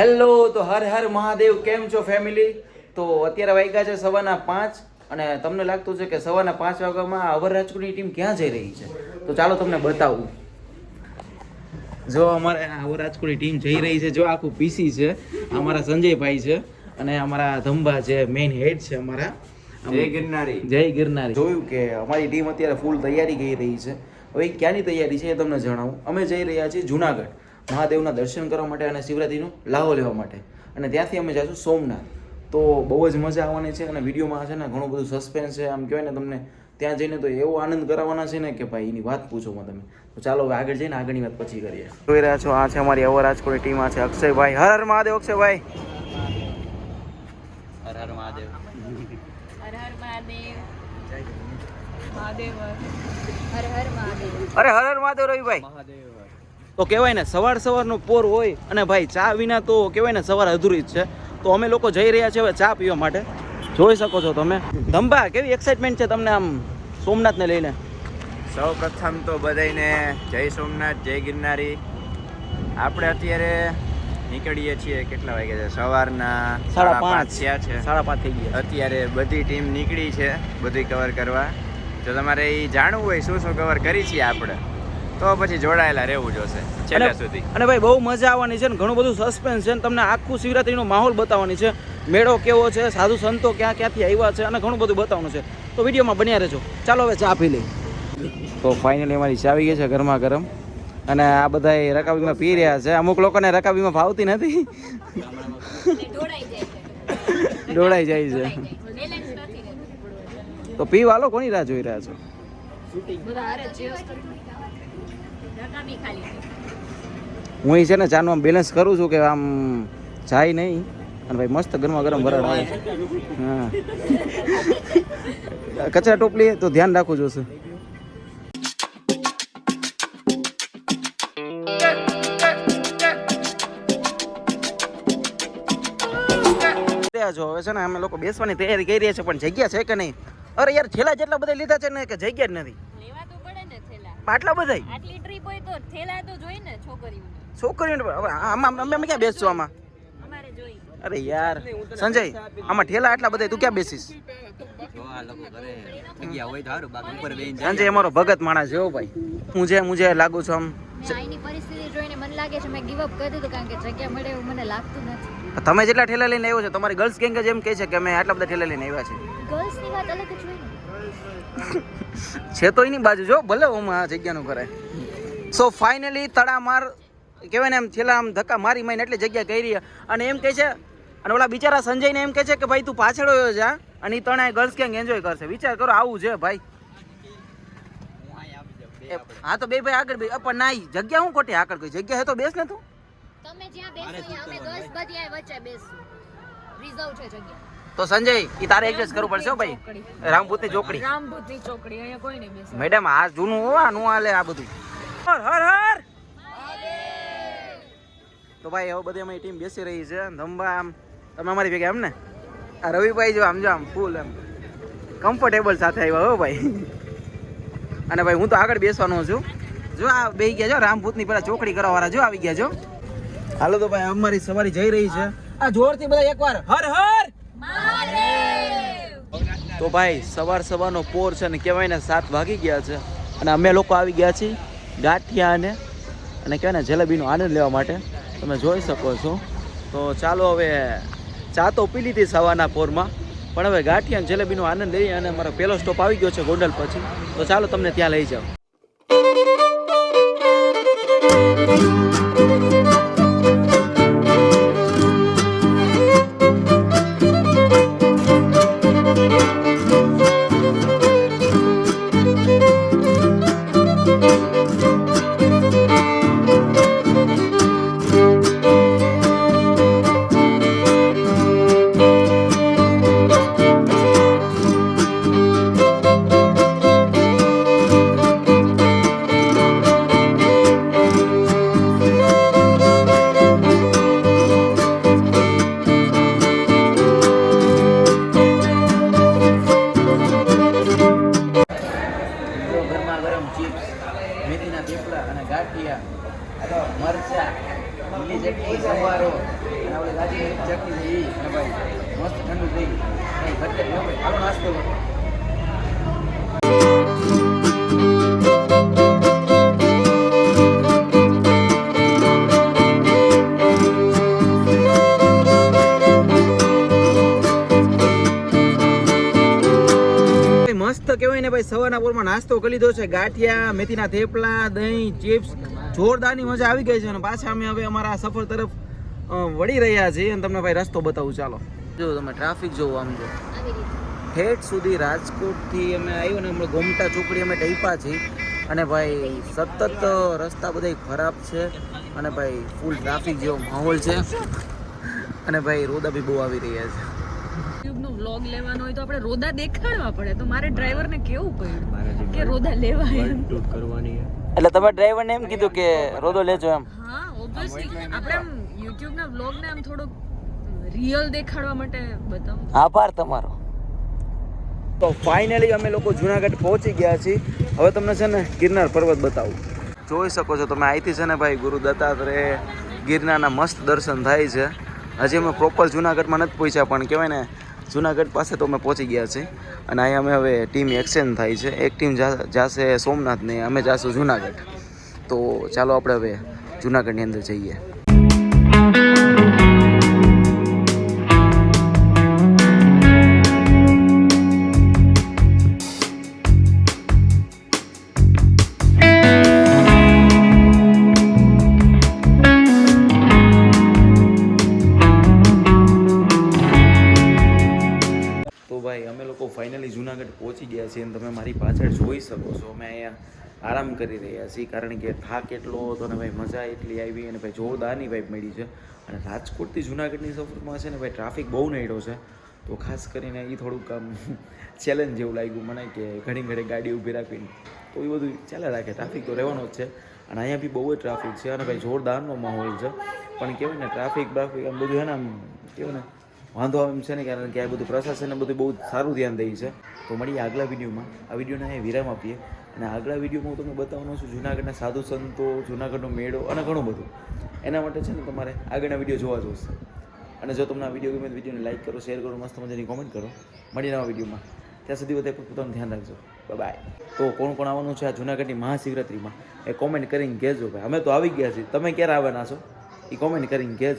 Hello તો હર હર મહાદેવ કેમ છો ફેમિલી તો અત્યારે વાગ્યા છે સવારના પાંચ અને તમને લાગતું છે કે સવારના પાંચ વાગ્યામાં અવર રાજકોટની ટીમ ક્યાં જઈ રહી છે? તો ચાલો તમને બતાવું. જો અમારે અવર રાજકોટની ટીમ જઈ રહી છે જો આખું પીસી છે અમારા સંજયભાઈ છે અને અમારા ધંબા છે મેઇન હેડ છે અમારા. જય ગિરનારી. જય ગિરનારી. જોયું કે અમારી ટીમ અત્યારે ફૂલ તૈયારી કરી રહી છે. હવે ક્યાંની તૈયારી છે એ તમને જણાવું. અમે જઈ રહ્યા છીએ જુનાગઢ. મહાદેવના દર્શન કરવા માટે અને શિવરાત્રીનો લાહો લેવા માટે. અને ત્યાંથી અમે જઈશું સોમનાથ. તો બહુ જ મજા આવવાની છે અને વિડીયોમાં છે ને ઘણું બધું સસ્પેન્સ છે. આમ કહેવાય ને તમને ત્યાં જઈને તો એવો આનંદ કરાવવાના છે ને કે ભાઈ એની વાત પૂછો માં તમે. તો ચાલો હવે આગળ જઈને આગળની વાત પછી કરીએ. જોઈ રહ્યા છો આ છે અમારી અવર રાજકોટની ટીમ આ છે અક્ષયભાઈ. હર હર મહાદેવ અક્ષયભાઈ. હર હર મહાદેવ. હર હર મહાદેવ. મહાદેવ હર હર મહાદેવ. અરે હર હર મહાદેવ રવિભાઈ. મહાદેવ. તો કહેવાય ને સવાર સવારનો પોર હોય અને ભાઈ ચા વિના તો કહેવાય ને સવાર અધૂરી જ છે. તો અમે લોકો જઈ રહ્યા છીએ હવે ચા પીવા માટે. જોઈ શકો છો તમે. ધંબા કેવી એક્સાઇટમેન્ટ છે તમને આમ સોમનાથને લઈને? સૌ પ્રથમ તો બધાને જય સોમનાથ જય ગિરનારી. આપણે અત્યારે નીકળીએ છીએ કેટલા વાગ્યા છે? સવારના સાડા પાંચ થયા છે. સાડા પાંચ થઈ ગયા અત્યારે બધી ટીમ નીકળી છે બધી કવર કરવા. જો તમારે એ જાણવું હોય શું શું કવર કરી છીએ આપણે? તો પછી જોડાયેલા રહેવું જોશે છેલ્લે સુધી. અને ભાઈ બહુ મજા આવવાની છે ને ઘણું બધું સસ્પેન્સ છે ને તમને આખું શિવરાત્રીનો માહોલ બતાવવાની છે. મેળો કેવો છે સાધુ સંતો ક્યાં ક્યાંથી આવ્યા છે અને ઘણું બધું બતાવવાનું છે. તો વિડીયોમાં બન્યા રહેજો. ચાલો હવે ચા પી લઈ તો ફાઇનલી અમારી ચા આવી ગઈ છે ગરમા ગરમ. અને આ બધા રકાબીમાં પી રહ્યા છે. અમુક લોકોને રકાબીમાં ભાવતી નથી. દોડાઈ જાય છે. તો પીવા લો કોની રાહ જોઈ રહ્યા છો? રકાબી ખાલી છે. ને ચાનું બેલેન્સ કરું છું કે આમ જાય નહીં. અને ભાઈ મસ્ત ગરમા ગરમ વરાળ આવે. હા. કચરા ટોપલી તો ધ્યાન રાખવું જોશે. હવે છે ને અમે લોકો બેસવાની તૈયારી કરી રહ્યા છે પણ જગ્યા છે કે નહીં? અરે યાર, છેલ્લા જેટલા બધા લીધા છે ને કે જગ્યા જ નથી. આટલા બધા આટલી ટ્રીપ હોય તો થેલા તો જોઈ ને છોકરીઓને. છોકરીઓને હવે આમાં અમે અમે ક્યાં બેસશું આમાં? અમારે જોઈ. અરે યાર સંજય આમાં ઠેલા આટલા બધા તું ક્યાં બેસીશ? સંજય અમારો ભગત માણસ છે ભાઈ. હું જે હું જે લાગુ છું આમ. મેં જોઈને મને લાગે છે મેં ગીવ અપ કારણ કે જગ્યા મળે એવું મને લાગતું નથી. તમે જેટલા ઠેલા લઈને આવ્યો છો તમારી ગર્લ્સ ગેંગ જ એમ કહે છે કે અમે આટલા બધા ઠેલા લઈને આવ્યા છે ગર્લ્સની વાત અલગ જ હોય ને. છે તો એની બાજુ જો ભલે હું આ જગ્યાનું કરે સો ફાઇનલી તડામાર કહેવાય ને એમ છેલ્લા આમ ધક્કા મારી મારીને એટલી જગ્યા કરી અને એમ કહે છે અને ઓલા બિચારા સંજયને એમ કહે છે કે ભાઈ તું પાછળ હોયો જા અને એ ત્રણેય ગર્લ્સ ગેંગ એન્જોય કરશે. વિચાર કરો આવું છે ભાઈ. હા તો બે ભાઈ આગળ બે પણ ના જગ્યા હું ખોટી આગળ ગઈ? જગ્યા હે તો બેસ ને તું. તમે જ્યાં બેસો અમે ગર્લ્સ બધી વચ્ચે બેસું રિઝર્વ છે જગ્યા. તો સંજય ઈ તારે એડજસ્ટ કરવું પડશે હો ભાઈ. રામભૂતની ચોકડી. રામભૂતની ચોકડી. અહીંયા કોઈ નહીં બેસે. મેડમ આ જૂનું હો આ નું હાલે આ બધું. હર હર હર! તો ભાઈ હવે બધી અમારી ટીમ બેસી રહી છે ધંબા આમ. તમે અમારી ભેગા એમ ને આ રવિભાઈ જો આમ જો આમ ફૂલ એમ. કમ્ફર્ટેબલ સાથે આવ્યા હો ભાઈ. અને ભાઈ હું તો આગળ બેસવાનો છું. જો આ બે ગયા છો રામભૂતની પેલા ચોકડી કરવા વાળા જો આવી ગયા છો. હાલો તો ભાઈ અમારી સવારી જઈ રહી છે. આ જોરથી બધા એકવાર. હર હર! તો ભાઈ, સવાર સવારનો પોર છે ને કહેવાય ને સાત વાગી ગયા છે. અને અમે લોકો આવી ગયા છીએ ગાંઠિયા અને અને કહેવાય ને જલેબીનો આનંદ લેવા માટે. તમે જોઈ શકો છો. તો ચાલો હવે ચા તો પી લીધી સવારના પોરમાં, પણ હવે ગાંઠિયા અને જલેબીનો આનંદ લઈએ અને અમારો પહેલો સ્ટોપ આવી ગયો છે ગોંડલ પછી. તો ચાલો તમને ત્યાં લઈ જાઓ. મસ્ત કેવાય ને ભાઈ, સવારના પોરમાં નાસ્તો કરી દો છે. ગાંઠિયા, મેથીના થેપલા, દહીં, ચિપ્સ જોરદારની મજા આવી ગઈ છે અને પાછા અમે હવે અમારા સફર તરફ વળી રહ્યા છીએ અને તમને ભાઈ રસ્તો બતાવું ચાલો. જો તમે ટ્રાફિક જોવો આમ જો. ઠેઠ સુધી રાજકોટથી અમે આવ્યું ને હમણાં ગોમટા ચોકડી અમે ટઈપા છીએ. અને ભાઈ સતત રસ્તા બધા ખરાબ છે અને ભાઈ ફૂલ ટ્રાફિક જેવો માહોલ છે. અને ભાઈ રોદા બી બહુ આવી રહ્યા છે. યુટ્યુબ વ્લોગ લેવાનો હોય તો આપણે રોદા દેખાડવા પડે. તો મારે ડ્રાઈવરને કેવું પડ્યું? કે રોદા લેવા એમ. એટલે તમે ડ્રાઈવરને એમ કીધું કે રોદો લેજો એમ. હા ઓબ્વિયસલી આપણે આમ YouTube ના વ્લોગ ને આમ થોડુંક રિયલ દેખાડવા માટે બતાવો. આભાર તમારો. તો ફાઇનલી અમે લોકો જુનાગઢ પહોંચી ગયા છીએ. હવે તમને છે ને ગિરનાર પર્વત બતાવું. જોઈ શકો છો તમે અહીંથી છે ને ભાઈ ગુરુ દત્તાત્રેય ગિરનારના મસ્ત દર્શન થાય છે. હજી અમે પ્રોપર જુનાગઢમાં નથી પહોંચ્યા પણ કહેવાય ને જુનાગઢ પાસે તો અમે પહોંચી ગયા છે અને અહીંયા અમે હવે ટીમ એક્સચેન્જ થાય છે. એક ટીમ જાશે સોમનાથ ને અમે જાશું જુનાગઢ. તો ચાલો આપણે હવે જુનાગઢની અંદર જઈએ. ફાઇનલી જુનાગઢ પહોંચી ગયા છીએ અને તમે મારી પાછળ જોઈ શકો છો. અમે અહીંયા આરામ કરી રહ્યા છીએ, કારણ કે થાક એટલો હતો ને ભાઈ મજા એટલી આવી અને ભાઈ જોરદારની વાઇબ મળી છે. અને રાજકોટથી જુનાગઢની સફરમાં છે ને ભાઈ ટ્રાફિક બહુ નડ્યો છે. તો ખાસ કરીને એ થોડુંક આમ ચેલેન્જ જેવું લાગ્યું મને કે ઘણી ઘણી ગાડી ઊભી રાખીને. તો એ બધું ચાલે રાખે ટ્રાફિક તો રહેવાનો જ છે. અને અહીંયા બી બહુ જ ટ્રાફિક છે અને ભાઈ જોરદારનો માહોલ છે. પણ કેવું ને ટ્રાફિક બ્રાફિક આમ બધું છે ને આમ કેવું ને વાંધો આવે એમ છે ને, કારણ કે આ બધું પ્રશાસને બધું બહુ સારું ધ્યાન દે છે. તો મળીએ આગલા વિડીયોમાં. આ વિડીયોને અહીંયા વિરામ આપીએ. અને આગલા વિડીયોમાં હું તમને બતાવવાનો છું જુનાગઢના સાધુ સંતો, જુનાગઢનો મેળો અને ઘણું બધું. એના માટે છે ને તમારે આગળના વીડિયો જોવા જોશે. અને જો તમને આ વીડિયો ગમે તો વિડીયોને લાઈક કરો, શેર કરો, મસ્ત મજાની કોમેન્ટ કરો. મળીએ નવા વિડીયોમાં. ત્યાં સુધી બધા પોતાનું ધ્યાન રાખજો. બાય તો કોણ કોણ આવવાનું છે આ જુનાગઢની મહાશિવરાત્રિમાં? એ કોમેન્ટ કરીને કહેજો ભાઈ. અમે તો આવી ગયા છીએ. તમે ક્યારે આવવાના છો? એ કોમેન્ટ કરીને કહેજો.